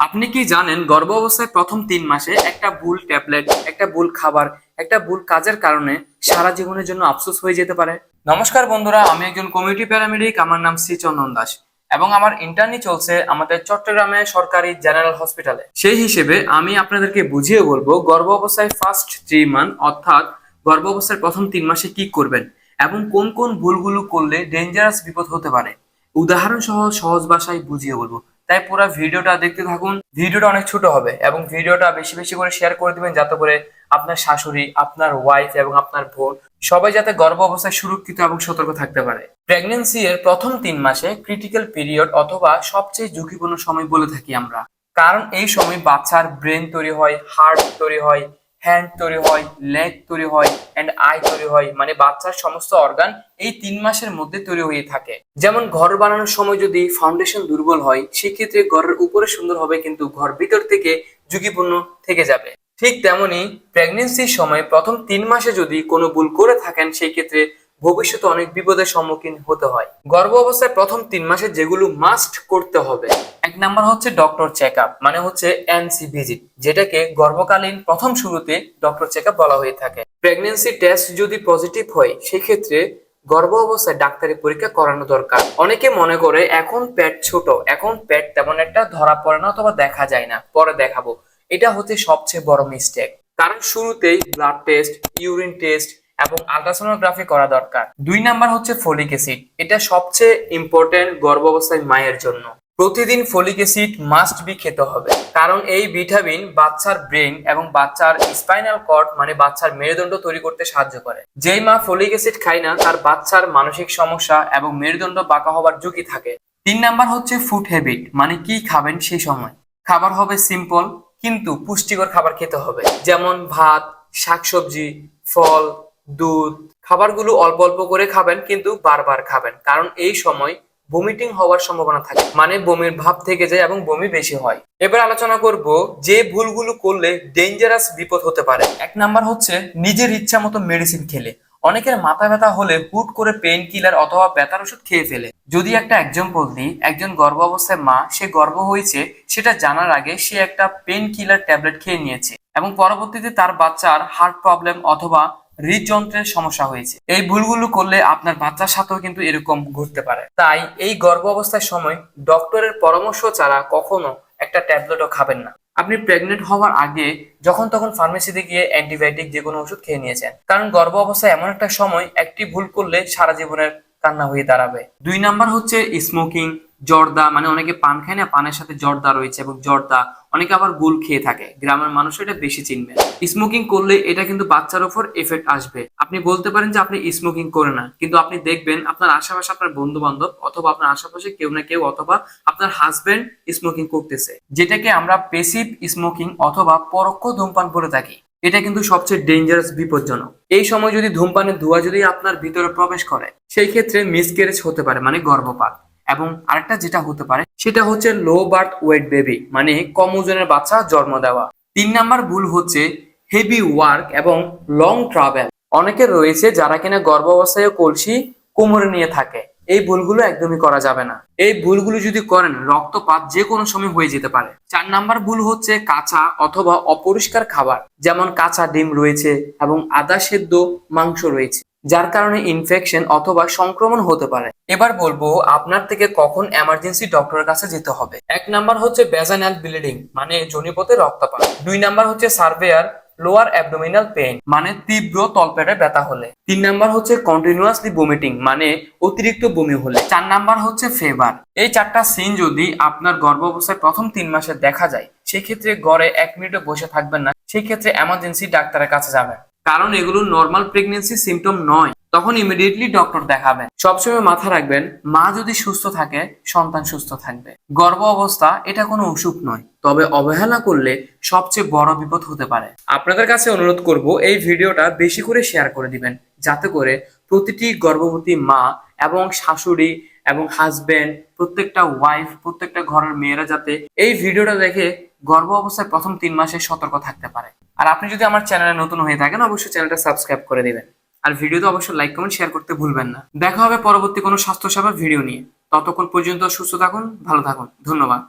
আপনি কি জানেন গর্ভ অবস্থায় প্রথম তিন মাসে একটা ভুল ট্যাবলেট, একটা ভুল খাবার, একটা ভুল কাজের কারণে সারা জীবনের জন্য আফসোস হয়ে যেতে পারে? নমস্কার বন্ধুরা, আমি একজন কমিউনিটি প্যারামেডিক আমার নাম শ্রী চন্দন দাস এবং আমার ইন্টার্নি চলছে আমাদের চট্টগ্রামে সরকারি জেনারেল হসপিটালে সেই হিসেবে আমি আপনাদেরকে বুঝিয়ে বলব গর্ভ অবস্থায় ফার্স্ট থ্রি মান্থ অর্থাৎ গর্ভ অবস্থার প্রথম তিন মাসে কি করবেন এবং কোন কোন ভুলগুলো করলে ডেঞ্জারাস বিপদ হতে পারে। উদাহরণ সহ সহজ ভাষায় বুঝিয়ে বলব। তাই পুরো ভিডিওটা দেখতে থাকুন। ভিডিওটা অনেক ছোট হবে এবং ভিডিওটা বেশি বেশি করে শেয়ার করে দিবেন যাতে করে আপনার শাশুড়ি, আপনার ওয়াইফ এবং আপনার বোন সবাই যাতে গর্ভ অবস্থায় সুরক্ষিত এবং সতর্ক থাকতে পারে। প্রেগনেন্সি এর প্রথম তিন মাসে ক্রিটিক্যাল পিরিয়ড অথবা সবচেয়ে ঝুঁকিপূর্ণ সময় বলে থাকি আমরা। কারণ এই সময় বাচ্চার ব্রেন তৈরি হয় হার্ট তৈরি হয় হ্যান্ড তৈরি হয় লেগ তৈরি হয় অ্যান্ড আই তৈরি হয় মানে বাচ্চার সমস্ত অর্গান এই তিন মাসের মধ্যে তৈরি হয়ে থাকে। যেমন ঘর বানানোর সময় যদি ফাউন্ডেশন দুর্বল হয়, সেক্ষেত্রে ঘরের উপরে সুন্দর হবে, কিন্তু ঘর ভিতর থেকে ঝুঁকিপূর্ণ থেকে যাবে। ঠিক তেমনি প্রেগনেন্সির সময় প্রথম তিন মাসে যদি কোনো ভুল করে থাকেন সেই ক্ষেত্রে ভবিষ্যতে অনেক বিপদের সম্মুখীন হতে হয়। গর্ভ অবস্থায় প্রথম তিন মাসে যেগুলো মাস্ট করতে হবে। এক নাম্বার হচ্ছে ডক্টর চেক মানে হচ্ছে এনসি ভিজিট যেটাকে গর্ভকালীন প্রথম শুরুতে ডক্টর চেক বলা হয়ে থাকে। প্রেগনেন্সি টেস্ট যদি পজিটিভ হয়, সেক্ষেত্রে গর্ভ অবস্থায় ডাক্তারি পরীক্ষা করানো দরকার। অনেকে মনে করে, এখন পেট ছোট, এখন পেট তেমন একটা ধরা পড়ে না অথবা দেখা যায় না, পরে দেখাবো। এটা হচ্ছে সবচেয়ে বড় মিস্টেক কারণ শুরুতেই ব্লাড টেস্ট ইউরিন টেস্ট এবং আলট্রাসোনোগ্রাফি করা দরকার। দুই নাম্বার হচ্ছে ফলিক অ্যাসিড। এটা সবচেয়ে ইম্পর্টেন্ট গর্ভাবস্থায় মায়ের জন্য। প্রতিদিন ফলিক অ্যাসিড মাস্ট বি খেতে হবে। কারণ এই ভিটামিন বাচ্চার ব্রেন এবং বাচ্চার স্পাইনাল কর্ড মানে বাচ্চার মেরুদণ্ড তৈরি করতে সাহায্য করে। যেই মা ফলিক অ্যাসিড খায় না, তার বাচ্চার মানসিক সমস্যা এবং মেরুদণ্ড বাঁকা হবার ঝুঁকি থাকে। তিন নাম্বার হচ্ছে ফুড হ্যাবিট মানে কি খাবেন সেই সময়। খাবার হবে সিম্পল কিন্তু পুষ্টিকর খাবার খেতে হবে। যেমন ভাত, শাকসবজি, ফল দুধ, খাবারগুলো অল্প অল্প করে খাবেন কিন্তু বারবার খাবেন। কারণ এই সময় ভমিটিং হওয়ার সম্ভাবনা থাকে। মানে বমির ভাব থেকে যায় এবং বমি বেশি হয়। এবার আলোচনা করব যে ভুলগুলো করলে ডেঞ্জারাস বিপদ হতে পারে। এক নাম্বার হচ্ছে নিজের ইচ্ছা মতো মেডিসিন খেলে। অনেকের মাথা ব্যথা হলে হুট করে পেইন কিলার অথবা ব্যথার ওষুধ খেয়ে ফেলে। যদি একটা এক্সাম্পল দিই, একজন গর্ভ অবস্থায় মা, সে গর্ভ হয়েছে, সেটা জানার আগে সে একটা পেইন কিলার ট্যাবলেট খেয়ে নিয়েছে এবং পরবর্তীতে তার বাচ্চার হার্ট প্রবলেম অথবা হৃদযন্ত্রের সমস্যা হয়েছে। এই ভুলগুলো করলে আপনার বাচ্চার সাথেও কিন্তু এরকম ঘটতে পারে। তাই এই গর্ভ অবস্থার সময় ডক্টরের পরামর্শ ছাড়া কখনো একটা ট্যাবলেটও খাবেন না। আপনি প্রেগনেন্ট হওয়ার আগে যখন তখন ফার্মেসিতে গিয়ে অ্যান্টিবায়োটিক যে কোনো ওষুধ খেয়ে নিয়েছেন। কারণ গর্ভ অবস্থায় এমন একটা সময় একটি ভুল করলে সারা জীবনের কান্না হয়ে দাঁড়াবে। দুই নাম্বার হচ্ছে স্মোকিং জর্দা মানে অনেকে পান খায় না, পানের সাথে জর্দা রয়েছে এবং জর্দা, অনেকে আবার গুল খেয়ে থাকে। গ্রামের মানুষ এটা বেশি চিনবে। স্মোকিং করলে এটা কিন্তু বাচ্চার উপর এফেক্ট আসবে। আপনি বলতে পারেন যে আপনি স্মোকিং করে না, কিন্তু আপনি দেখবেন আপনার আশেপাশে আপনার বন্ধু বান্ধব অথবা আপনার আশেপাশে কেউ না কেউ অথবা আপনার হাজবেন্ড স্মোকিং করতেছে। যেটাকে আমরা পেসিভ স্মোকিং অথবা পরোক্ষ ধূমপান বলে থাকি। এটা কিন্তু সবচেয়ে ডেঞ্জারাস বিপজ্জনক। এই সময় যদি ধূমপানের ধোঁয়া যদি আপনার ভিতরে প্রবেশ করে, সেই ক্ষেত্রে মিসক্যারেজ হতে পারে মানে গর্ভপাত। এবং আরেকটা যেটা হতে পারে, সেটা হচ্ছে লো বার্থ ওয়েট বেবি মানে কম ওজনের বাচ্চা জন্ম দেওয়া। তিন নাম্বার ভুল হচ্ছে হেভি ওয়ার্ক এবং লং ট্রাভেল অনেকের রয়েছে যারা কিনা গর্ভ অবস্থায় কলসি কোমরে নিয়ে থাকে। এই ভুলগুলো একদমই করা যাবে না। এই ভুলগুলো যদি করেন, রক্তপাত যে কোনো সময় হয়ে যেতে পারে। চার নাম্বার ভুল হচ্ছে কাঁচা অথবা অপরিষ্কার খাবার, যেমন কাঁচা ডিম রয়েছে এবং আদা সেদ্ধ মাংস রয়েছে, যার কারণে ইনফেকশন অথবা সংক্রমণ হতে পারে। এবার বলব, আপনার থেকে কখন এমার্জেন্সি ডক্টরের কাছে যেতে হবে। এক নাম্বার হচ্ছে ভ্যাজানাল ব্লিডিং মানে জনিপথে রক্তপাত। দুই নাম্বার হচ্ছে সার্ভেয়ার লোয়ার অ্যাবডোমিনাল পেইন মানে তীব্র তলপেটে ব্যথা হলে। তিন নাম্বার হচ্ছে কন্টিনিউয়াসলি বমিটিং মানে অতিরিক্ত বমি হলে। চার নাম্বার হচ্ছে ফেভার এই চারটা সিন যদি আপনার গর্ভ অবস্থায় প্রথম তিন মাসে দেখা যায়, সেক্ষেত্রে গড়ে এক মিনিটও বসে থাকবেন না সেই ক্ষেত্রে এমার্জেন্সি ডাক্তারের কাছে যাবেন। কারণ এগুলো নর্মাল প্রেগনেন্সি সিমটম নয়, তখন ইমিডিয়েটলি ডক্টর দেখাবেন। সবসময় মাথা রাখবেন, মা যদি সুস্থ থাকে, সন্তান সুস্থ থাকবে। গর্ভ অবস্থা এটা কোনো অসুখ নয়। তবে অবহেলা করলে সবচেয়ে বড় বিপদ হতে পারে। আপনাদের কাছে অনুরোধ করব, এই ভিডিওটা বেশি করে শেয়ার করে দিবেন, যাতে করে প্রতিটি গর্ভবতী মা এবং শাশুড়ি এবং হাজবেন্ড প্রত্যেকটা ওয়াইফ প্রত্যেকটা ঘরের মেয়েরা যাতে এই ভিডিওটা দেখে গর্ভ অবস্থায় প্রথম তিন মাসে সতর্ক থাকতে পারে। আর আপনি যদি আমার চ্যানেলে নতুন হয়ে থাকেন, অবশ্যই চ্যানেলটা সাবস্ক্রাইব করে দিবেন। আর ভিডিওতে অবশ্যই লাইক কমেন্ট শেয়ার করতে ভুলবেন না। দেখা হবে পরবর্তী কোনো স্বাস্থ্য সেবার ভিডিও নিয়ে। ততক্ষণ পর্যন্ত সুস্থ থাকুন, ভালো থাকুন। ধন্যবাদ।